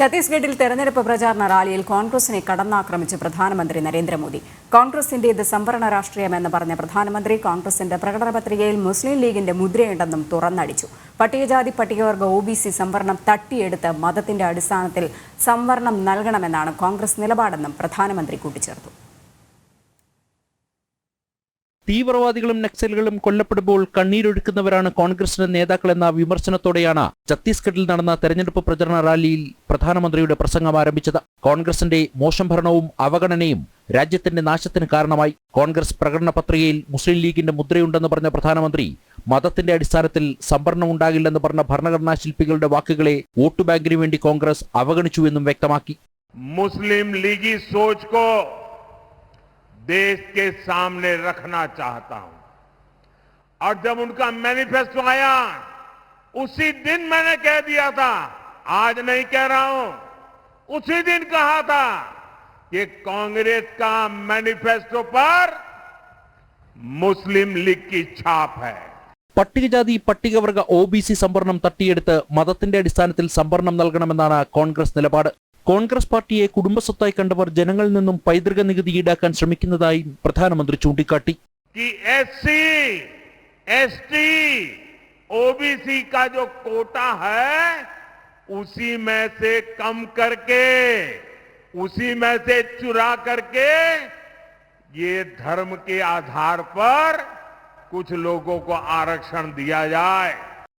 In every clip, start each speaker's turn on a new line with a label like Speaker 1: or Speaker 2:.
Speaker 1: ഛത്തീസ്ഗഡിൽ തെരഞ്ഞെടുപ്പ് പ്രചാരണ റാലിയിൽ കോൺഗ്രസിനെ കടന്നാക്രമിച്ച് പ്രധാനമന്ത്രി നരേന്ദ്രമോദി. കോൺഗ്രസിന്റേത് സംവരണ രാഷ്ട്രീയമെന്ന് പറഞ്ഞ പ്രധാനമന്ത്രി കോൺഗ്രസിന്റെ പ്രകടന പത്രികയിൽ മുസ്ലിം ലീഗിന്റെ മുദ്രയുണ്ടെന്നും തുറന്നടിച്ചു. പട്ടികജാതി പട്ടികവർഗ ഒ ബി സി സംവരണം തട്ടിയെടുത്ത് മതത്തിന്റെ അടിസ്ഥാനത്തിൽ സംവരണം നൽകണമെന്നാണ് കോൺഗ്രസ് നിലപാടെന്നും പ്രധാനമന്ത്രി കൂട്ടിച്ചേർത്തു.
Speaker 2: തീവ്രവാദികളും നക്സലുകളും കൊല്ലപ്പെടുമ്പോൾ കണ്ണീരൊഴുക്കുന്നവരാണ് കോൺഗ്രസിന്റെ നേതാക്കളെന്ന വിമർശനത്തോടെയാണ് ഛത്തീസ്ഗഡിൽ നടന്ന തെരഞ്ഞെടുപ്പ് പ്രചരണ റാലിയിൽ പ്രധാനമന്ത്രിയുടെ പ്രസംഗം ആരംഭിച്ചത്. കോൺഗ്രസിന്റെ മോശം ഭരണവും അവഗണനയും രാജ്യത്തിന്റെ നാശത്തിന് കാരണമായി. കോൺഗ്രസ് പ്രകടന പത്രികയിൽ മുസ്ലിം ലീഗിന്റെ മുദ്രയുണ്ടെന്ന് പറഞ്ഞ പ്രധാനമന്ത്രി മതത്തിന്റെ അടിസ്ഥാനത്തിൽ സംവരണം ഉണ്ടാകില്ലെന്ന് പറഞ്ഞ ഭരണഘടനാ ശില്പികളുടെ വാക്കുകളെ വോട്ടുബാങ്കിനു വേണ്ടി കോൺഗ്രസ് അവഗണിച്ചുവെന്നും വ്യക്തമാക്കി.
Speaker 3: മുസ്ലിം ലീഗി സോച്ച് देश के सामने रखना चाहता हूं और जब उनका मैनिफेस्टो आया उसी दिन मैंने कह दिया था आज नहीं कह रहा हूं उसी दिन कहा था कि कांग्रेस का मैनिफेस्टो पर मुस्लिम लीग की छाप है
Speaker 2: പട്ടികജാതി പട്ടികവർഗ ഒ ബി സി സംവരണം തട്ടിയെടുത്ത് മതത്തിന്റെ അടിസ്ഥാനത്തിൽ സംവരണം നൽകണമെന്നാണ് കോൺഗ്രസ് നിലപാട് കോൺഗ്രസ് പാർട്ടിയെ കുടുംബസ്വത്തായി കണ്ടവർ ജനങ്ങളിൽ നിന്നും പൈതൃക നികുതി ഈടാക്കാൻ ശ്രമിക്കുന്നതായും പ്രധാനമന്ത്രി ചൂണ്ടിക്കാട്ടി
Speaker 3: कि एससी एसटी ओबीसी का जो कोटा है उसी में से कम करके उसी में से चुरा करके ये धर्म के आधार पर कुछ लोगों को आरक्षण दिया जाए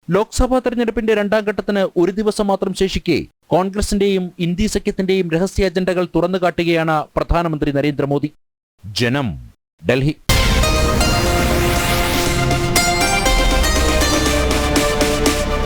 Speaker 2: ലോക്സഭാ തെരഞ്ഞെടുപ്പിന്റെ രണ്ടാം ഘട്ടത്തിന് ഒരു ദിവസം മാത്രം ശേഷിക്കെ കോൺഗ്രസിന്റെയും ഇന്ത്യ സഖ്യത്തിന്റെയും രഹസ്യ അജണ്ടകൾ തുറന്നുകാട്ടുകയാണ് പ്രധാനമന്ത്രി നരേന്ദ്രമോദി. ജനം ഡൽഹി.